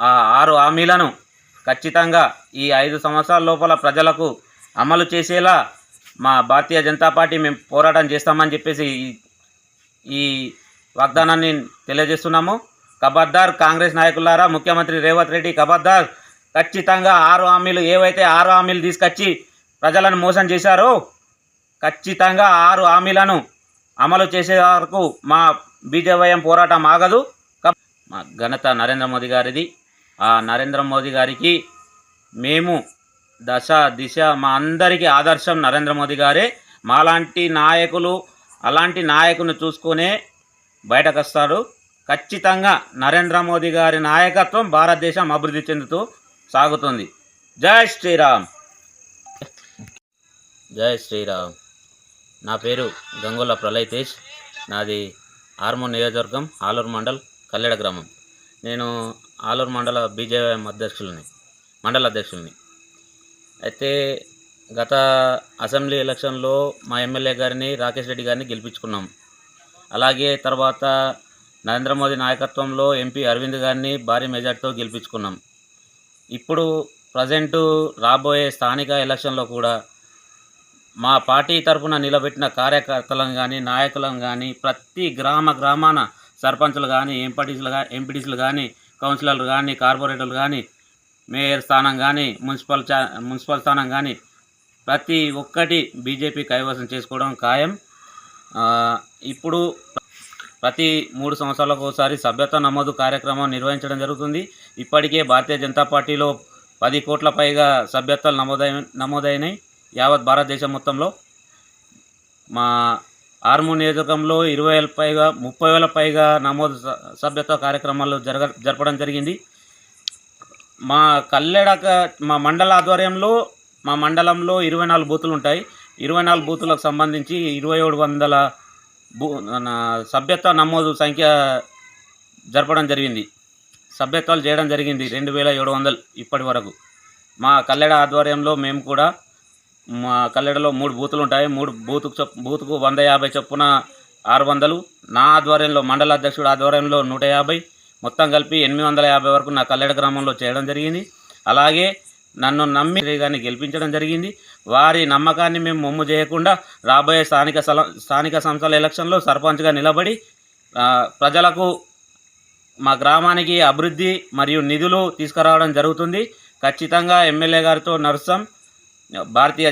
ఆ ఆరు హామీలను ఖచ్చితంగా ఈ ఐదు సంవత్సరాల లోపల ప్రజలకు అమలు చేసేలా మా భారతీయ జనతా పార్టీ మేము పోరాటం చేస్తామని చెప్పేసి ఈ- వాగ్దానాన్ని తెలియజేస్తున్నాము. కబద్దార్ కాంగ్రెస్ నాయకులారా ముఖ్యమంత్రి రేవంత్ రెడ్డి కబద్దార్ ఖచ్చితంగా ఆరు హామీలు ఏవైతే ఆరు హామీలు తీసుకొచ్చి ప్రజలను మోసం చేశారో ఖచ్చితంగా ఆరు హామీలను అమలు చేసే వరకు మా బీజేవైఎం పోరాటం ఆగదు. మా ఘనత నరేంద్ర మోదీ గారిది. నరేంద్ర మోదీ గారికి మేము దశ దిశ మా అందరికీ ఆదర్శం నరేంద్ర మోదీ గారే. మాలాంటి నాయకులు అలాంటి నాయకుని చూసుకునే బయటకు వస్తారు. ఖచ్చితంగా నరేంద్ర మోదీ గారి నాయకత్వం భారతదేశం అభివృద్ధి చెందుతూ సాగుతుంది. జై శ్రీరామ్. జై శ్రీరామ్. నా పేరు గంగుల ప్రళయ్ తేజ్ నాది ఆర్మూర్ నియోజకవర్గం ఆలూరు మండల్ కల్లెడ గ్రామం. నేను ఆలూరు మండల బీజేఎం అధ్యక్షులని మండల అధ్యక్షుల్ని. అయితే గత అసెంబ్లీ ఎలక్షన్లో మా ఎమ్మెల్యే గారిని రాకేష్ రెడ్డి గారిని గెలిపించుకున్నాం. అలాగే తర్వాత నరేంద్ర మోదీ నాయకత్వంలో ఎంపీ అరవింద్ గారిని భారీ మెజార్టీతో గెలిపించుకున్నాం. ఇప్పుడు ప్రజెంట్ రాబోయే స్థానిక ఎలక్షన్లో కూడా మా పార్టీ తరఫున నిలబెట్టిన కార్యకర్తలను కానీ నాయకులను కానీ ప్రతి గ్రామ గ్రామాన సర్పంచులు కానీ ఎంపీటీసీలు కానీ ఎంపీటీసీలు కానీ కౌన్సిలర్లు కానీ కార్పొరేటర్లు కానీ మేయర్ స్థానం కానీ మున్సిపల్ చా మున్సిపల్ స్థానం కానీ ప్రతి ఒక్కటి బీజేపీ కైవసం చేసుకోవడం ఖాయం. ఇప్పుడు ప్రతి మూడు సంవత్సరాలకు ఒకసారి సభ్యత్వ నమోదు కార్యక్రమం నిర్వహించడం జరుగుతుంది. ఇప్పటికే భారతీయ జనతా పార్టీలో పది కోట్ల పైగా సభ్యత్వాలు నమోదై నమోదైనాయి. యావత్ భారతదేశం మొత్తంలో మా ఆర్మూర్ నియోజకంలో ఇరవై వేల పైగా ముప్పై వేల పైగా నమోదు స- సభ్యత్వ కార్యక్రమాలు జరగ జరపడం జరిగింది. మా కల్లెడక మా మండల ఆధ్వర్యంలో మా మండలంలో ఇరవై నాలుగు బూతులు ఉంటాయి. ఇరవై నాలుగు బూతులకు సంబంధించి ఇరవై ఏడు వందల బూ సభ్యత్వ నమోదు సంఖ్య జరపడం జరిగింది. సభ్యత్వాలు చేయడం జరిగింది. రెండు వేల ఏడు వందలు ఇప్పటి వరకు. మా కల్లెడ ఆధ్వర్యంలో మేము కూడా మా కల్లెడలో మూడు బూతులు ఉంటాయి మూడు బూతుకు చొప్ బూతుకు వంద యాభై చొప్పున ఆరు వందలు. నా ఆధ్వర్యంలో మండల అధ్యక్షుడు ఆధ్వర్యంలో నూట యాభై. మొత్తం కలిపి ఎనిమిది వందల యాభై వరకు నా కల్లెడ గ్రామంలో చేయడం జరిగింది. అలాగే నన్ను నమ్మి గారిని గెలిపించడం జరిగింది. వారి నమ్మకాన్ని మేము మొమ్ము చేయకుండా రాబోయే స్థానిక సల స్థానిక సంస్థల ఎలక్షన్లో సర్పంచ్గా నిలబడి ప్రజలకు మా గ్రామానికి అభివృద్ధి మరియు నిధులు తీసుకురావడం జరుగుతుంది. ఖచ్చితంగా ఎమ్మెల్యే గారితో నడుస్తాం. భారతీయ